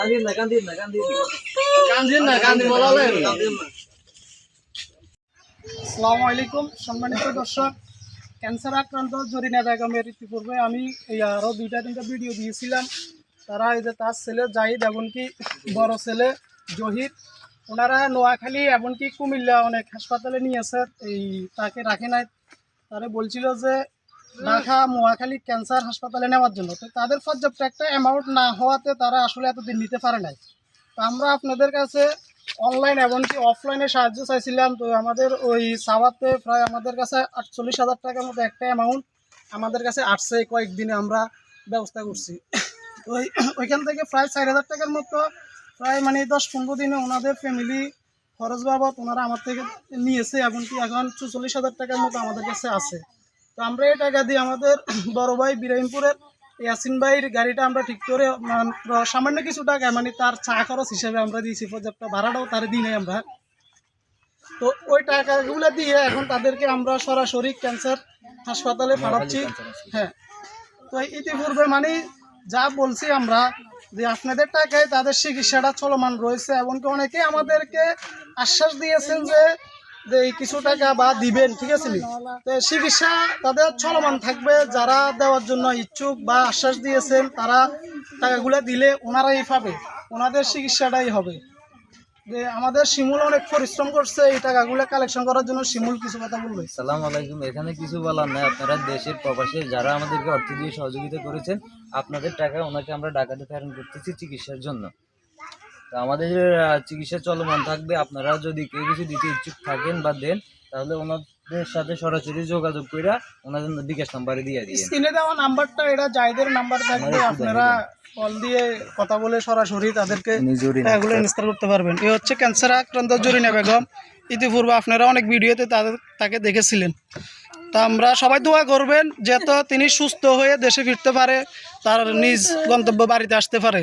কান্দিন না কান্দিন না কান্দিন না কান্দিন না কান্দি বলালেন আসসালামু আলাইকুম সম্মানিত দর্শক ক্যান্সার আক্রান্ত জরিনা বেগমের ইতিপূর্বে আমি এই আরও দুইটা তিনটা ভিডিও দিয়েছিলাম। তারা এই যে তার ছেলে জাহিদ এমনকি বড় ছেলে জহির ওনারা নোয়াখালী এমনকি কুমিল্লা অনেক হাসপাতালে নিয়েছে এই তাকে রাখে নাই। তারা বলছিল যে ঢাকা, নোয়াখালী ক্যান্সার হাসপাতালে নেওয়ার জন্য। তো তাদের পর্যাপ্ত একটা অ্যামাউন্ট না হওয়াতে তারা আসলে এতদিন নিতে পারে নাই। তো আমরা আপনাদের কাছে অনলাইন এমনকি অফলাইনে সাহায্য চাইছিলাম। তো আমাদের ওই সাবাতে প্রায় আমাদের কাছে আটচল্লিশ হাজার টাকার মতো একটা অ্যামাউন্ট আমাদের কাছে আসছে কয়েকদিনে আমরা ব্যবস্থা করছি। ওই- ওইখান থেকে প্রায় চার হাজার টাকার মতো প্রায় মানে দশ পনেরো দিনে ওনাদের ফ্যামিলি খরচ বাবদ ওনারা আমার থেকে নিয়েছে। এমনকি এখন চুচল্লিশ হাজার টাকার মতো আমাদের কাছে আছে। তো আমরা এই টাকা দিয়ে আমাদের বড় ভাই বিরাইমপুরের ইয়াসিন ভাইয়ের গাড়িটা আমরা ঠিক করে মান- সামান্য কিছু টাকা মানে তার চা খরচ হিসেবে আমরা দিয়েছি পর্যাপ্ত ভাড়াটাও তার দিই নাই আমরা। তো ওই টাকাগুলো দিয়ে এখন তাদেরকে আমরা সরাসরি ক্যান্সার হাসপাতালে পাঠাচ্ছি। হ্যাঁ। তো ইতিপূর্বে মানে যা বলছি আমরা যে আপনাদের টাকায় তাদের চিকিৎসাটা চলমান রয়েছে এমনকি অনেকে আমাদেরকে আশ্বাস দিয়েছেন যে কিছু টাকা বা দিবেন, ঠিক আছে তো চিকিৎসা তাদের চলমান থাকবে। যারা দেওয়ার জন্য ইচ্ছুক বা আশ্বাস দিয়েছেন, তারা টাকাগুলো দিলে ওনারাই পাবে। ওনাদের চিকিৎসাটাই হবে। যে আমাদের শিমুল অনেক পরিশ্রম করছে, এই টাকাগুলো কালেকশন করার জন্য। শিমুল, কিছু কথা বলবে? সালাম আলাইকুম। এখানে কিছু বলার নাই। আপনারা দেশের প্রবাসে যারা আমাদেরকে অর্থ দিয়ে সহযোগিতা করেছেন, আপনাদের টাকা ওনাকে আমরা ডাকাতে প্রেরণ করতেছি চিকিৎসার জন্য। তো আমাদের চিকিৎসা চলমান থাকবে। আপনারা যদি কেউ কিছু দিতে ইচ্ছুক থাকেন বা দেন তাহলে ওনাদের সাথে সরাসরি যোগাযোগ করে ওনাদের বিকাশ নাম্বারে দিয়ে দিয়ে স্ক্রিনে দেওয়া নাম্বারটা এটা জায়দের নাম্বার থাকবে। আপনারা কল দিয়ে কথা বলে সরাসরি তাদেরকে টাকাগুলো ইনস্টল করতে পারবেন। এ হচ্ছে ক্যান্সার আক্রান্ত জরিনা বেগম। ইতিপূর্বে আপনারা অনেক ভিডিওতে তাদের তাকে দেখেছিলেন। তা আমরা সবাই দোয়া করবেন যাতে তিনি সুস্থ হয়ে দেশে ফিরতে পারে তার নিজ গন্তব্য বাড়িতে আসতে পারে।